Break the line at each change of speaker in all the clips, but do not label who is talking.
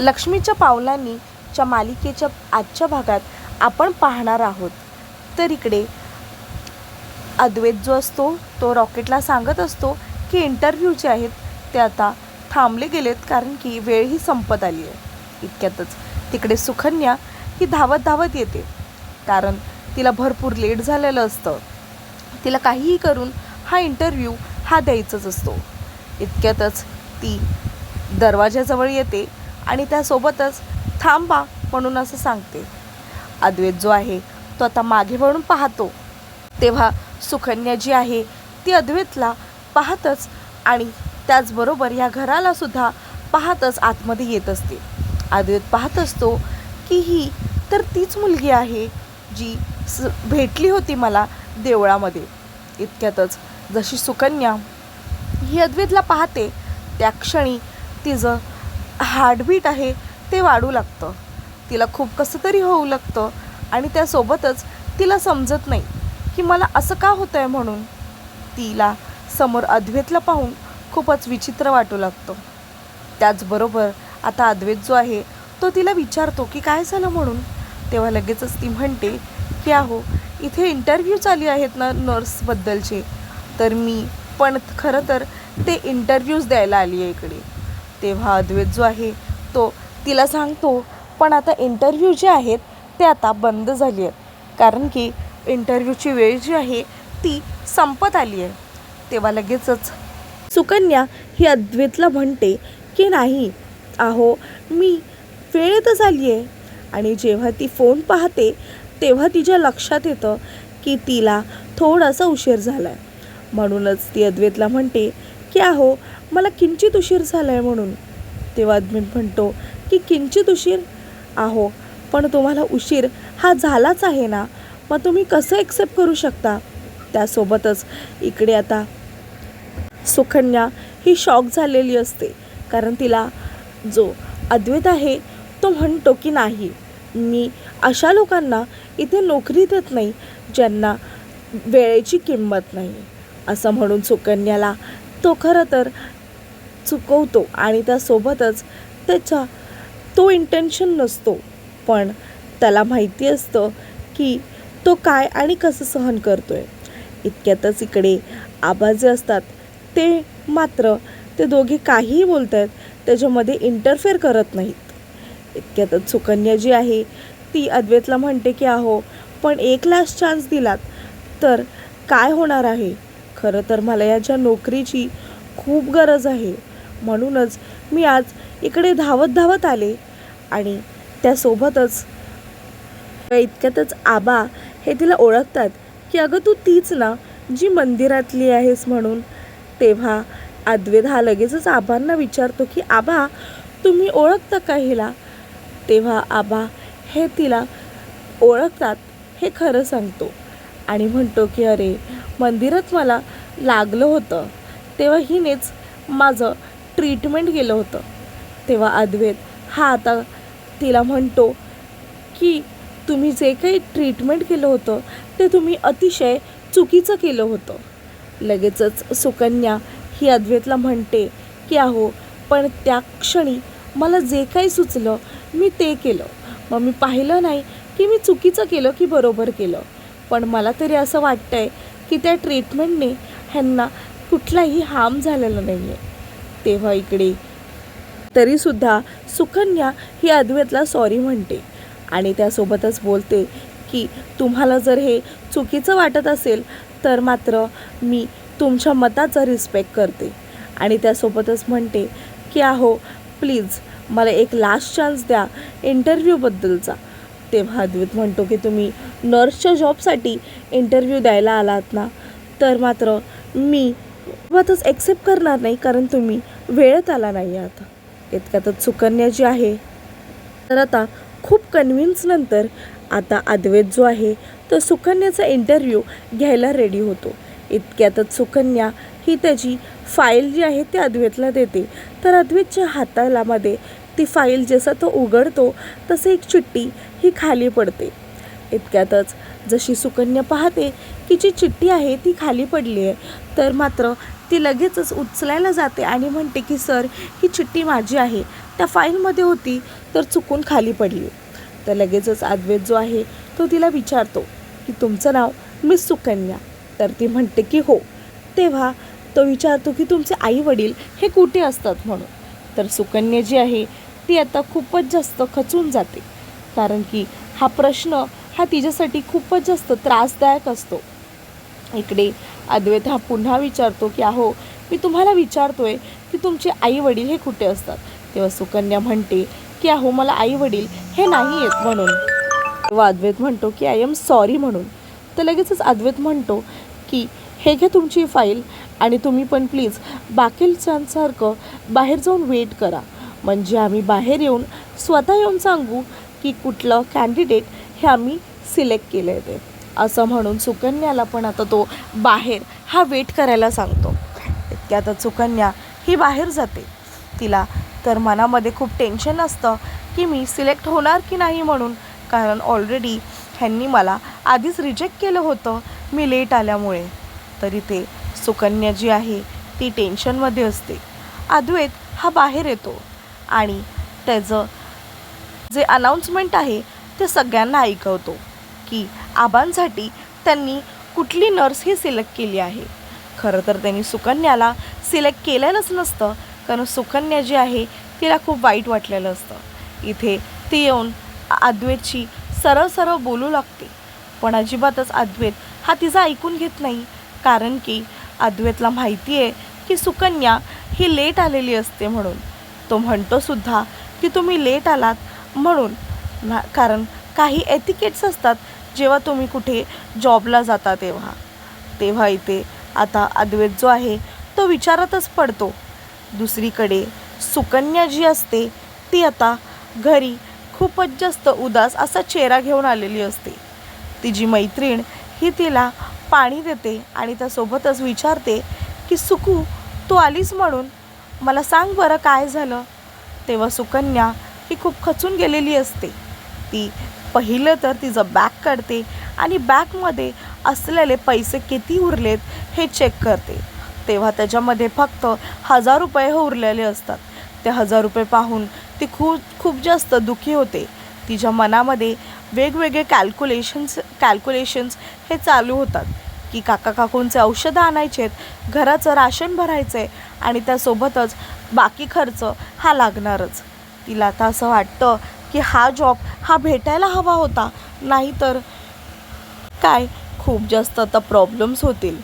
लक्ष्मीच्या पावलांनी च्या मालिकेच्या आजच्या भागात आपण पाहणार आहोत. तर इकडे अद्वैत जो असतो तो रॉकेटला सांगत असतो की इंटरव्ह्यू जे आहेत ते आता थांबले गेलेत कारण की वेळ ही संपत आली आहे. इतक्यातच तिकडे सुकन्या ही धावत धावत येते. कारण तिला भरपूर लेट झालेलं असतं. तिला काहीही करून हा इंटरव्ह्यू हा द्यायचाच असतो. इतक्यातच ती दरवाजाजवळ येते. आणि त्यासोबतच थांबा म्हणून असं सांगते. अद्वैत जो आहे तो आता मागे वळून पाहतो. तेव्हा सुकन्या जी आहे ती अद्वैतला पाहतच आणि त्याचबरोबर या घराला सुद्धा पाहतच आतमध्ये येत असते. अद्वैत पाहत असतो की ही तर तीच मुलगी आहे जी स भेटली होती मला देवळामध्ये. इतक्यातच जशी सुकन्या ही अद्वैतला पाहते त्या क्षणी तिचं हार्टबीट आहे ते वाढू लागतं. तिला खूप कसं तरी होऊ लागतं आणि त्यासोबतच तिला समजत नाही की मला असं का होतं आहे म्हणून. तिला समोर अद्वैतला पाहून खूपच विचित्र वाटू लागतं. त्याचबरोबर आता अद्वैत जो आहे तो तिला विचारतो की काय झालं म्हणून? तेव्हा लगेचच ती म्हणते की अहो इथे इंटरव्ह्यू चालू आहेत ना नर्सबद्दलचे. तर मी पण खरं तर ते इंटरव्ह्यूज द्यायला आली आहे इकडे. तेव्हा अद्वैत जो आहे तो तिला सांगतो पण आता इंटरव्ह्यू जे आहेत ते आता बंद झाली आहेत. कारण की इंटरव्ह्यूची वेळ जी आहे ती संपत आली आहे. तेव्हा लगेचच सुकन्या ही अद्वैतला म्हणते की नाही अहो मी वेळेतच आली आहे. आणि जेव्हा ती फोन पाहते तेव्हा तिच्या लक्षात येतं की तिला थोडासा उशीर झाला आहे म्हणूनच ती अद्वैतला म्हणते की अहो मला किंचित उशीर झाला आहे म्हणून. तेव्हा मी म्हणतो की किंचित उशीर? आहो पण तुम्हाला उशीर हा झालाच आहे ना. मग तुम्ही कसं एक्सेप्ट करू शकता? त्यासोबतच इकडे आता. सुकन्या ही शॉक झालेली असते कारण तिला जो अद्वैत आहे तो म्हणतो की नाही. मी अशा लोकांना इथे नोकरी देत नाही ज्यांना वेळेची किंमत नाही. असं म्हणून सुकन्याला तो खरं तर चुकवतो आणि त्यासोबतच त्याच्या तो इंटेन्शन नसतो. पण त्याला माहिती असतं की तो काय आणि कसं सहन करतो आहे इतक्यातच इकडे आबा जे असतात ते मात्र ते दोघे काहीही बोलत आहेत त्याच्यामध्ये इंटरफेअर करत नाहीत. इतक्यातच सुकन्या जी आहे ती अद्वैतला म्हणते की अहो पण एक लास्ट चान्स दिलात तर काय होणार आहे? खरं तर मला याच्या नोकरीची खूप गरज आहे. म्हणूनच मी आज इकडे धावत धावत आले आणि त्यासोबतच इतक्यातच आबा हे तिला ओळखतात की अगं तू तीच ना जी मंदिरातली आहेस म्हणून. तेव्हा अद्वैत हा लगेचच आबांना विचारतो की आबा तुम्ही ओळखता का हिला? तेव्हा आबा हे तिला ओळखतात हे खरं सांगतो आणि म्हणतो की अरे मंदिरच मला लागलं होतं. तेव्हा हिनेच माझं ट्रीटमेंट केलं होतं. तेव्हा अद्वैत हा आता तिला म्हणतो की तुम्ही जे काही ट्रीटमेंट केलं होतं ते तुम्ही अतिशय चुकीचं केलं होतं. लगेचच सुकन्या ही अद्वैतला म्हणते की अहो पण त्या क्षणी मला जे काही सुचलं मी ते केलं. मग मी पाहिलं नाही की मी चुकीचं केलं की बरोबर केलं. पण मला तरी असं वाटतं आहे की त्या ट्रीटमेंटने ह्यांना कुठलाही हार्म झालेला नाही आहे तेव्हा इकडे तरीसुद्धा सुकन्या ही अद्वैतला सॉरी म्हणते आणि त्यासोबतच बोलते की तुम्हाला जर हे चुकीचं वाटत असेल तर मात्र मी तुमच्या मताचा रिस्पेक्ट करते. आणि त्यासोबतच म्हणते की अहो प्लीज मला एक लास्ट चान्स द्या इंटरव्ह्यूबद्दलचा तेव्हा अद्वैत म्हणतो की तुम्ही नर्सच्या जॉबसाठी इंटरव्ह्यू द्यायला आलात ना तर मात्र मी बातच ॲक्सेप्ट करणार नाही कारण तुम्ही वेळेत आला नाही आता. इतक्यातच सुकन्या जी आहे तर आता खूप कन्व्हिन्स नंतर आता अद्वैत जो आहे तो सुकन्याचा इंटरव्ह्यू घ्यायला रेडी होतो. इतक्यातच सुकन्या ही त्याची फाईल जी आहे ती अद्वैतला देते. तर अद्वैतच्या हातालामध्ये ती फाईल जसा तो उघडतो तसं एक चिठ्ठी ही खाली पडते. इतक्यातच जशी सुकन्या पाहते की जी चिठ्ठी आहे ती खाली पडली आहे तर मात्र ती लगेचच उचलायला जाते आणि म्हणते की सर ही चिठ्ठी माझी आहे. त्या फाईलमध्ये होती तर चुकून खाली पडली. तर लगेचच अद्वैत जो आहे तो तिला विचारतो की तुमचं नाव मिस सुकन्या? तर ती म्हणते की हो. तेव्हा तो विचारतो की तुमचे आई वडील हे कुठे असतात म्हणून? तर सुकन्या जी आहे ती आता खूपच जास्त खचून जाते. कारण की हा प्रश्न हा तिच्यासाठी खूपच जास्त त्रासदायक असतो. इकडे अद्वैत हा पुन्हा विचारतो की अहो मी तुम्हाला विचारतोय की तुमचे आई वडील हे कुठे असतात? तेव्हा सुकन्या म्हणते की अहो मला आई वडील हे नाही आहेत म्हणून. तेव्हा अद्वैत म्हणतो की आय एम सॉरी म्हणून. तर लगेचच अद्वैत म्हणतो की हे घ्या तुमची फाईल आणि तुम्ही पण प्लीज बाकीच्यांसारखं बाहेर जाऊन वेट करा. म्हणजे आम्ही बाहेर येऊन स्वतः येऊन सांगू की कुठलं कॅन्डिडेट हे आम्ही सिलेक्ट केले आहे ते. असं म्हणून सुकन्याला पण आता तो बाहेर हा वेट करायला सांगतो. इतक्यातच सुकन्या ही बाहेर जाते. तिला तर मनामध्ये खूप टेन्शन असतं की मी सिलेक्ट होणार की नाही म्हणून. कारण ऑलरेडी ह्यांनी मला आधीच रिजेक्ट केलं होतं मी लेट आल्यामुळे. तरी ते सुकन्या जी आहे ती टेन्शनमध्ये असते. अद्वैत हा बाहेर येतो. आणि त्याचं जे अनाऊन्समेंट आहे ते सगळ्यांना ऐकवतो की आबांसाठी त्यांनी कुठली नर्स ही सिलेक्ट केली आहे. खरं तर त्यांनी सुकन्याला सिलेक्ट केलेलंच नसतं कारण सुकन्या जी आहे तिला खूप वाईट वाटलेलं असतं. इथे ती येऊन अद्वैतची सरळ सरळ बोलू लागते. पण अजिबातच अद्वैत हा तिचा ऐकून घेत नाही कारण की अद्वैतला माहिती आहे की सुकन्या ही लेट आलेली असते म्हणून. तो म्हणतो सुद्धा की तुम्ही लेट आलात म्हणून. ना कारण काही एथिकेट्स असतात जेव्हा तुम्ही कुठे जॉबला जाता तेव्हा. तेव्हा इथे आता अद्वैत जो आहे तो विचारातच पडतो. दुसरीकडे सुकन्या जी असते ती आता घरी खूपच जास्त उदास असा चेहरा घेऊन आलेली असते. तिची मैत्रीण ही तिला पाणी देते आणि त्यासोबतच विचारते की सुकू तू आलीस म्हणून? मला सांग बरं काय झालं? तेव्हा सुकन्या ही खूप खचून गेलेली असते. ती पहिलं तर तिचं बॅग काढते आणि बॅगमध्ये असलेले पैसे किती उरलेत हे चेक करते. तेव्हा त्याच्यामध्ये फक्त हजार रुपये हे उरलेले असतात. ते हजार रुपये पाहून ती खूप खूप जास्त दुःखी होते. तिच्या मनामध्ये वेगवेगळे कॅल्क्युलेशन्स कॅल्क्युलेशन्स हे चालू होतात की काका काकूंचे औषधं आणायचे आहेत घराचं राशन भरायचं आहे आणि त्यासोबतच बाकी खर्च हा लागणारच. तिला आता असं वाटतं की हा जॉब हा भेटायला हवा होता. नाहीतर काय? खूप जास्त आता प्रॉब्लेम्स होतील.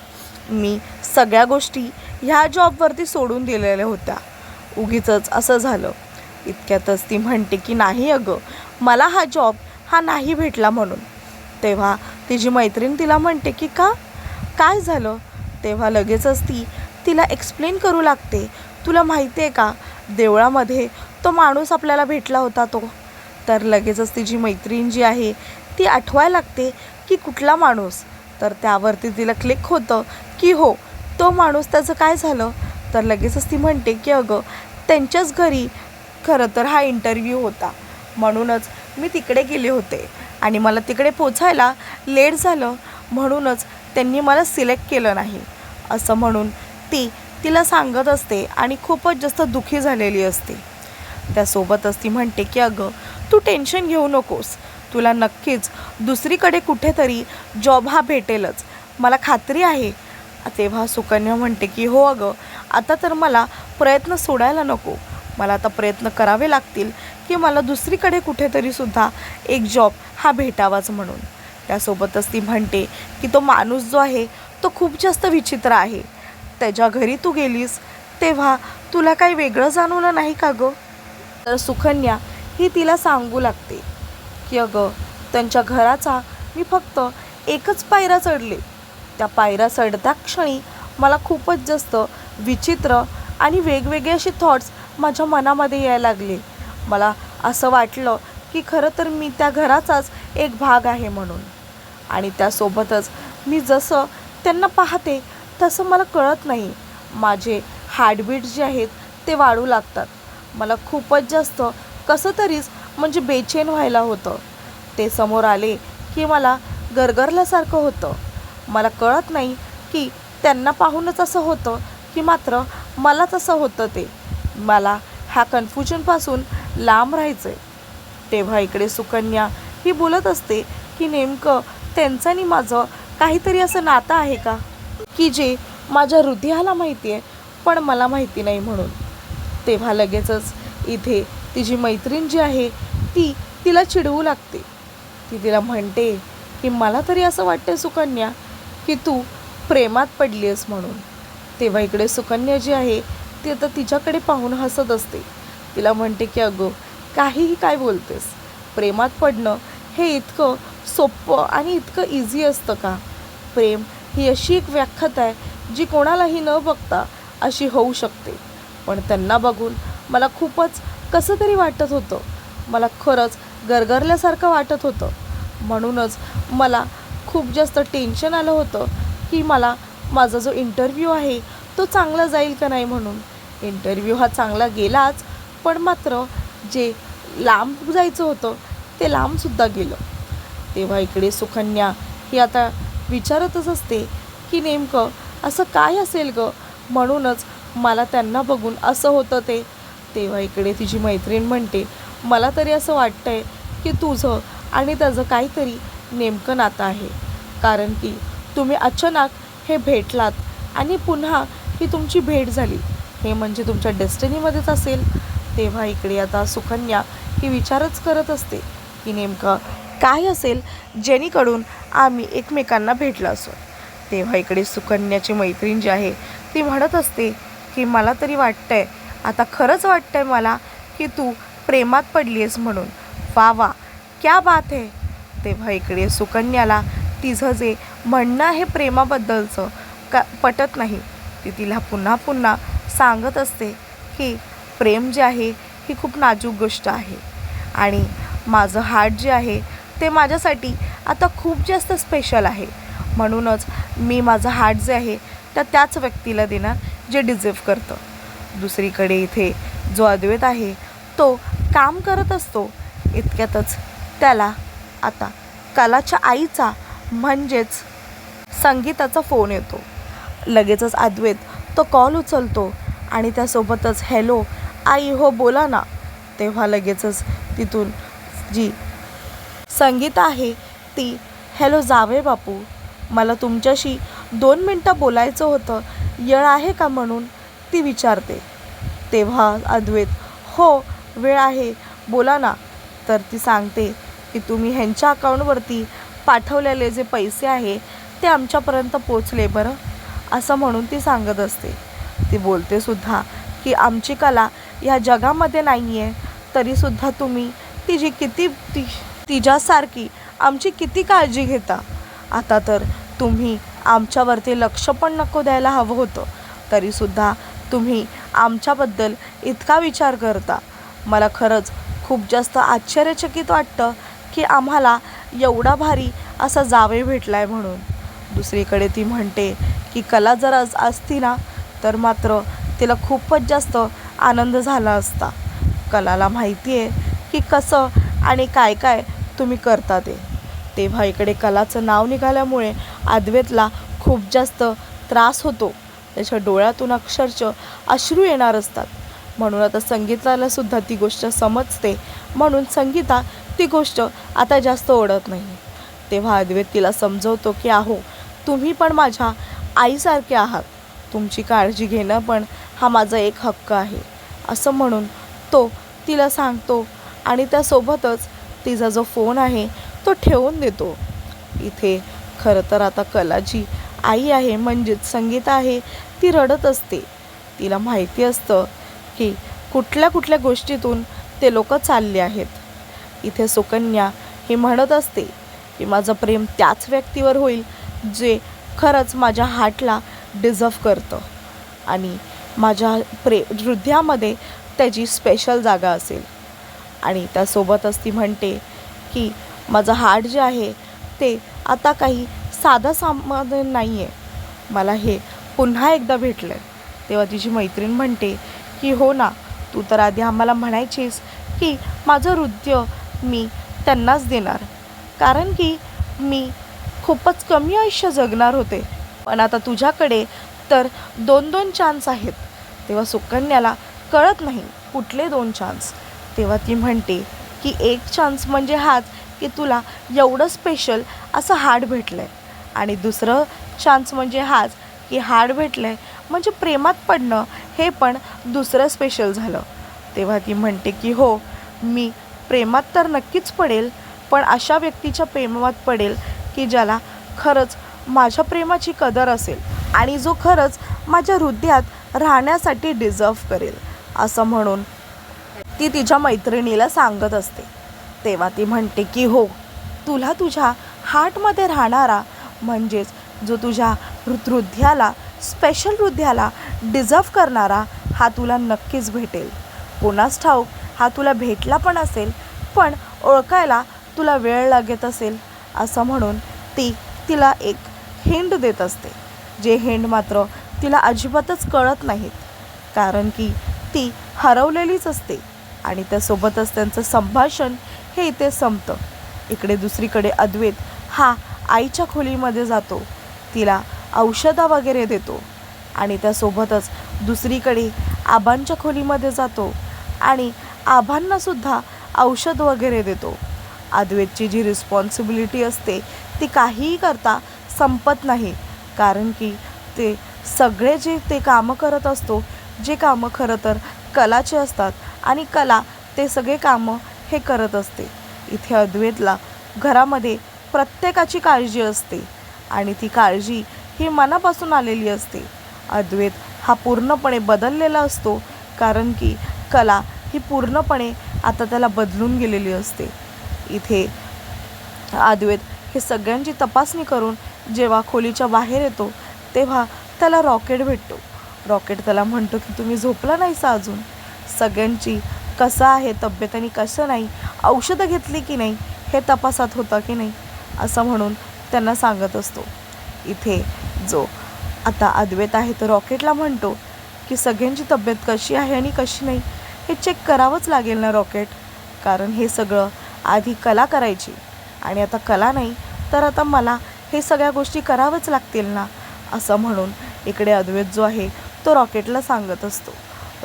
मी सगळ्या गोष्टी ह्या जॉबवरती सोडून दिलेल्या होत्या. उगीच असं झालं. इतक्यातच ती म्हणते की नाही अगं मला हा जॉब हा नाही भेटला म्हणून. तेव्हा तिची मैत्रीण तिला म्हणते की का? काय झालं? तेव्हा लगेचच ती तिला एक्सप्लेन करू लागते. तुला माहिती आहे का देवळामध्ये तो माणूस आपल्याला भेटला होता तो. तर लगेचच तिची मैत्रीण जी आहे ती आठवायला लागते की कुठला माणूस. तर त्यावरती तिला क्लिक होतं की हो तो माणूस त्याचं काय झालं? तर लगेचच ती म्हणते की अगं त्यांच्याच घरी खरं तर हा इंटरव्ह्यू होता. म्हणूनच मी तिकडे गेले होते आणि मला तिकडे पोचायला लेट झालं. म्हणूनच त्यांनी मला सिलेक्ट केलं नाही. असं म्हणून ती तिला सांगत असते आणि खूपच जास्त दुखी झालेली असते. त्यासोबतच ती म्हणते की अगं तू टेन्शन घेऊ नकोस. तुला नक्कीच दुसरीकडे कुठेतरी जॉब हा भेटेलच. मला खात्री आहे. तेव्हा सुकन्या म्हणते की हो अगं आता तर मला प्रयत्न सोडायला नको. मला आता प्रयत्न करावे लागतील की मला दुसरीकडे कुठेतरी सुद्धा एक जॉब हा भेटावाच म्हणून. त्यासोबतच ती म्हणते की तो माणूस जो आहे तो खूप जास्त विचित्र आहे. त्याच्या घरी तू गेलीस तेव्हा तुला काही वेगळं जाणवलं नाही का गं? तर सुकन्या ही तिला सांगू लागते की अगं त्यांच्या घराचा मी फक्त एकच पायरा चढले. त्या पायऱ्या चढत्या क्षणी मला खूपच जास्त विचित्र आणि वेगवेगळे असे थॉट्स माझ्या मनामध्ये यायला लागले. मला असं वाटलं की खरं तर मी त्या घराचाच एक भाग आहे म्हणून. आणि त्यासोबतच मी जसं त्यांना पाहते तसं मला कळत नाही. माझे हार्टबीट जे आहेत ते वाढू लागतात. मला खूपच जास्त कसं तरीच म्हणजे बेचैन व्हायला होतं. ते समोर आले की मला गरगरल्यासारखं होतं. मला कळत नाही की त्यांना पाहूनच असं होतं की मात्र मलाच असं होतं ते. मला ह्या कन्फ्युजनपासून लांब राहायचं आहे तेव्हा इकडे सुकन्या ही बोलत असते की नेमकं त्यांचं आणि माझं काहीतरी असं नातं आहे का? की जे माझ्या हृदयाला माहिती आहे पण मला माहिती नाही म्हणून. तेव्हा लगेचच इथे तिची मैत्रीण जी आहे ती तिला चिडवू लागते. ती तिला म्हणते की मला तरी असं वाटतं सुकन्या की तू प्रेमात पडली आहेस म्हणून. तेव्हा इकडे सुकन्या जी आहे ती आता तिच्याकडे पाहून हसत असते. तिला म्हणते की अगं काहीही काय बोलतेस? प्रेमात पडणं हे इतकं सोपं आणि इतकं इझी असतं का? प्रेम ही अशी एक व्याख्यात आहे जी कोणालाही न बघता अशी होऊ शकते. पण त्यांना बघून मला खूपच कसं तरी वाटत होतं. मला खरंच गरगरल्यासारखं वाटत होतं. म्हणूनच मला खूप जास्त टेन्शन आलं होतं की मला माझा जो इंटरव्ह्यू आहे तो चांगला जाईल का नाही म्हणून. इंटरव्ह्यू हा चांगला गेलाच पण मात्र जे लांब जायचं होतं ते लांबसुद्धा गेलं. तेव्हा इकडे सुकन्या ही आता विचारतच असते की नेमकं असं काय असेल गं? म्हणूनच मला त्यांना बघून असं होतं ते. तेव्हा इकडे तिची मैत्रीण म्हणते मला तरी असं वाटतं आहे की तुझं आणि त्याचं काहीतरी नेमकं नातं आहे. कारण की तुम्ही अचानक हे भेटलात आणि पुन्हा ही तुमची भेट झाली. हे म्हणजे तुमच्या डेस्टिनीमध्येच असेल. तेव्हा इकडे आता सुकन्या ही विचारच करत असते की नेमकं काय असेल जेणेकडून आम्ही एकमेकांना भेटलो असो. तेव्हा इकडे सुकन्याची मैत्रीण जी आहे ती म्हणत असते की मला तरी वाटतंय आता खरंच वाटतंय मला की तू प्रेमात पडली आहेस म्हणून. वा वा क्या बात आहे तेव्हा इकडे सुकन्याला तिचं जे म्हणणं आहे प्रेमाबद्दलचं का पटत नाही. ती तिला पुन्हा पुन्हा सांगत असते की प्रेम जे आहे ही खूप नाजूक गोष्ट आहे. आणि माझं हार्ट जे आहे ते माझ्यासाठी आता खूप जास्त स्पेशल आहे. म्हणूनच मी माझं हार्ट जे आहे तर त्याच व्यक्तीला देणार. जे डिझर्व करतं. दुसरीकडे इथे जो अद्वैत आहे तो काम करत असतो. इतक्यातच त्याला आता कलाच्या आईचा म्हणजेच संगीताचा फोन येतो. लगेचच अद्वैत तो कॉल उचलतो आणि त्यासोबतच हॅलो आई हो बोला ना. तेव्हा लगेचच तिथून जी संगीता आहे ती हॅलो जावे बापू मला तुमच्याशी दोन मिनटं बोलायचं होतं येळ आहे का म्हणून ती विचारते. तेव्हा अद्वैत हो वेळ आहे. बोला ना. तर ती सांगते की तुम्ही ह्यांच्या अकाउंटवरती पाठवलेले जे पैसे आहे ते आमच्यापर्यंत पोचले बरं? असं म्हणून ती सांगत असते. ती बोलते सुद्धा की आमची कला या जगामध्ये नाही आहे तरीसुद्धा तुम्ही तिची किती ती तिच्यासारखी आमची किती काळजी घेता? आता तर तुम्ही आमच्यावरती लक्ष पण नको द्यायला हवं होतं. तरीसुद्धा तुम्ही आमच्याबद्दल इतका विचार करता. मला खरंच खूप जास्त आश्चर्यचकित वाटतं की आम्हाला एवढा भारी असा जावे भेटला आहे म्हणून. दुसरीकडे ती म्हणते की कला जर अस असती ना तर मात्र तिला खूपच जास्त आनंद झाला असता. कलाला माहिती आहे की कसं आणि काय काय तुम्ही करता ते. तेव्हा इकडे कलाचं नाव निघाल्यामुळे अद्वैतला खूप जास्त त्रास होतो. त्याच्या डोळ्यातून अक्षरश अश्रू येणार असतात. म्हणून आता संगीताला सुद्धा ती गोष्ट समजते. म्हणून संगीता ती गोष्ट आता जास्त ओढत नाही. तेव्हा अद्वैत तिला समजवतो की आहो तुम्ही पण माझ्या आईसारखे आहात. तुमची काळजी घेणं पण हा माझा एक हक्क आहे. असं म्हणून तो तिला सांगतो आणि त्यासोबतच तिचा जो फोन आहे तो ठेवून देतो. इथे खरं तर आता कलाची आई आहे म्हणजेच संगीता आहे ती रडत असते. तिला माहिती असतं की कुठल्या कुठल्या गोष्टीतून ते लोक चालले आहेत. इथे सुकन्या हे म्हणत असते की माझं प्रेम त्याच व्यक्तीवर होईल जे खरंच माझ्या हार्टला डिझर्व करतं. आणि माझ्या प्रे हृदयामध्ये त्याची स्पेशल जागा असेल. आणि त्यासोबतच ती म्हणते की माझं हार्ट जे आहे ते आता काही साधं सामान्य नाही आहे मला हे पुन्हा एकदा भेटलं आहे तेव्हा तिची मैत्रीण म्हणते की हो ना तू तर आधी आम्हाला म्हणायचीस की माझं हृदय मी त्यांनाच देणार. कारण की मी खूपच कमी आयुष्य जगणार होते. पण आता तुझ्याकडे तर दोन दोन चान्स आहेत. तेव्हा सुकन्याला कळत नाही कुठले दोन चान्स तेव्हा ती म्हणते की एक चान्स म्हणजे हाच की तुला एवढं स्पेशल असं हार्ड भेटलं आहे आणि दुसरं चान्स म्हणजे हाच की हार्ड भेटलं आहे म्हणजे प्रेमात पडणं हे पण दुसरं स्पेशल झालं. तेव्हा ती म्हणते की हो मी प्रेमात तर नक्कीच पडेल पण अशा व्यक्तीच्या प्रेमात पडेल की ज्याला खरंच माझ्या प्रेमाची कदर असेल आणि जो खरंच माझ्या हृदयात राहण्यासाठी डिझर्व करेल. असं म्हणून ती तिच्या मैत्रिणीला सांगत असते. तेव्हा ती म्हणते की हो तुला तुझ्या हार्टमध्ये राहणारा म्हणजेच जो तुझ्या हृ- हृदयाला स्पेशल हृदयाला डिझर्व करणारा हा तुला नक्कीच भेटेल. कोणास ठाऊक हा तुला भेटला पण असेल पण ओळखायला तुला वेळ लागत असेल असं म्हणून ती तिला एक हिंड देत असते जे हिंड मात्र तिला अजिबातच कळत नाहीत. कारण की ती हरवलेलीच असते आणि त्यासोबतच त्यांचं संभाषण हे इथे संपतं. इकडे दुसरीकडे अद्वैत हा आईच्या खोलीमध्ये जातो. तिला औषधं वगैरे देतो. आणि त्यासोबतच दुसरीकडे आबांच्या खोलीमध्ये जातो. आणि आबांनासुद्धा औषध वगैरे देतो. अद्वैतची जी रिस्पॉन्सिबिलिटी असते ती काहीही करता संपत नाही. कारण की ते सगळे जे ते कामं करत असतो जे कामं खरं तर कलाचे असतात आणि कला ते सगळे कामं हे करत असते. इथे अद्वैतला घरामध्ये प्रत्येकाची काळजी असते आणि ती काळजी ही मनापासून आलेली असते. अद्वैत हा पूर्णपणे बदललेला असतो कारण की कला ही पूर्णपणे आता त्याला बदलून गेलेली असते. इथे अद्वैत हे सगळ्यांची तपासणी करून जेव्हा खोलीच्या बाहेर येतो तेव्हा त्याला रॉकेट भेटतो. रॉकेट त्याला म्हणतो की तुम्ही झोपला नाहीसा अजून? सगळ्यांची कसं आहे तब्येत आणि कसं नाही? औषधं घेतली की नाही? हे तपासात होतं की नाही? असं म्हणून त्यांना सांगत असतो. इथे जो आता अद्वैत आहे तो रॉकेटला म्हणतो की सगळ्यांची तब्येत कशी आहे आणि कशी नाही? हे चेक करावंच लागेल ना रॉकेट. कारण हे सगळं आधी कला करायची. आणि आता कला नाही तर आता मला हे सगळ्या गोष्टी करावंच लागतील ना? असं म्हणून इकडे अद्वैत जो आहे तो रॉकेटला सांगत असतो.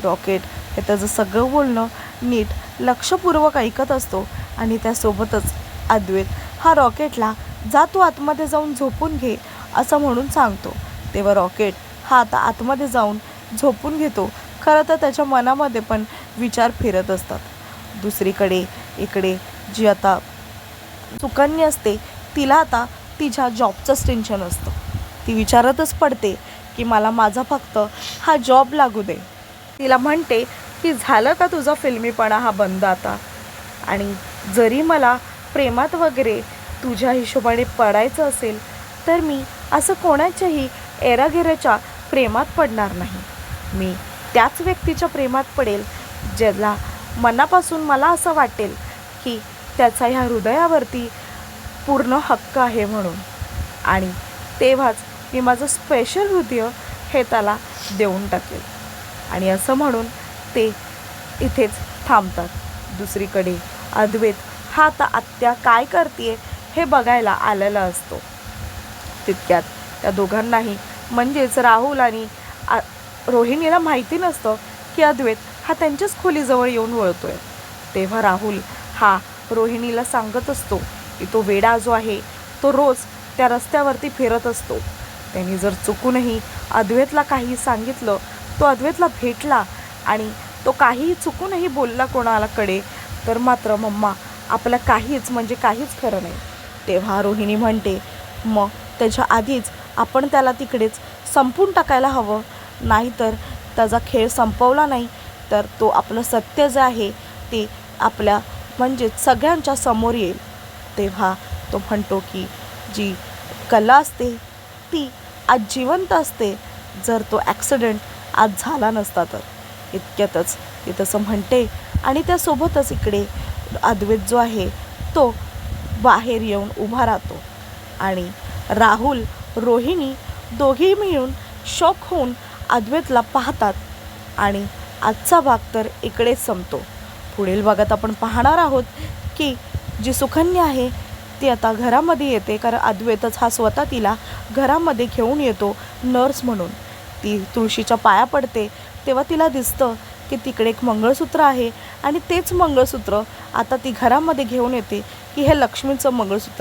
रॉकेट हे त्याचं सगळं बोलणं नीट लक्षपूर्वक ऐकत असतो आणि त्यासोबतच अद्वैत हा रॉकेटला जा तू आतमध्ये जाऊन झोपून घे असं म्हणून सांगतो. तेव्हा रॉकेट हा आता आतमध्ये जाऊन झोपून घेतो. खरं तर त्याच्या मनामध्ये पण विचार फिरत असतात. दुसरीकडे इकडे जी आता सुकन्या असते तिला आता तिच्या जॉबचंच टेन्शन असतं. ती विचारतच पडते की मला माझा फक्त हा जॉब लागू दे. तिला म्हणते की झालं का तुझा फिल्मीपणा हा बंद आता? आणि जरी मला प्रेमात वगैरे तुझ्या हिशोबाने पडायचं असेल तर मी असं कोणाच्याही एरागिराच्या प्रेमात पडणार नाही. मी त्याच व्यक्तीच्या प्रेमात पडेल ज्याला मनापासून मला असं वाटेल की त्याचा ह्या हृदयावरती पूर्ण हक्क आहे म्हणून. आणि तेव्हाच मी माझं स्पेशल हृदय हे त्याला देऊन टाकेल. आणि असं म्हणून ते इथेच थांबतात. दुसरीकडे अद्वैत हा आता आत्या काय करते हे बघायला आलेला असतो. तितक्यात त्या दोघांनाही म्हणजेच राहुल आणि आ- रोहिणीला माहिती नसतं की अद्वैत हा त्यांच्याच खोलीजवळ येऊन वळतोय. तेव्हा राहुल हा रोहिणीला सांगत असतो की तो वेडा जो आहे तो रोज त्या रस्त्यावरती फिरत असतो. त्यांनी जर चुकूनही अद्वैतला काही सांगितलं तो अद्वैतला भेटला आणि तो काहीही चुकूनही बोलला कोणालाकडे तर मात्र मम्मा आपलं काहीच म्हणजे काहीच खरं नाही. तेव्हा रोहिणी म्हणते मग त्याच्या आधीच आपण त्याला तिकडेच संपून टाकायला हवं. नाहीतर त्याचा खेळ संपवला नाही तर तो आपलं सत्य जे आहे ते आपल्या म्हणजेच सगळ्यांच्या समोर येईल. तेव्हा तो म्हणतो की जी कला असते ती आज जिवंत असते. जर तो ॲक्सिडेंट आज झाला नसता तर. इतक्यातच. ती तसं म्हणते. आणि त्यासोबतच इकडे अद्वैत जो आहे तो बाहेर येऊन उभा राहतो. आणि राहुल रोहिणी दोघी मिळून शॉक होऊन अद्वैतला पाहतात. आणि आजचा भाग तर इकडेच संपतो. पुढील भागात आपण पाहणार आहोत की जी सुकन्या आहे ती आता घरामध्ये येते. कारण अद्वैतच हा स्वतः तिला घरामध्ये घेऊन येतो नर्स म्हणून. ती तुळशीच्या पाया पडते. तेव्हा तिला दिसतं की तिकडे एक मंगळसूत्र आहे आणि तेच मंगळसूत्र आता ती घरामध्ये घेऊन येते की हे लक्ष्मीचं मंगळसूत्र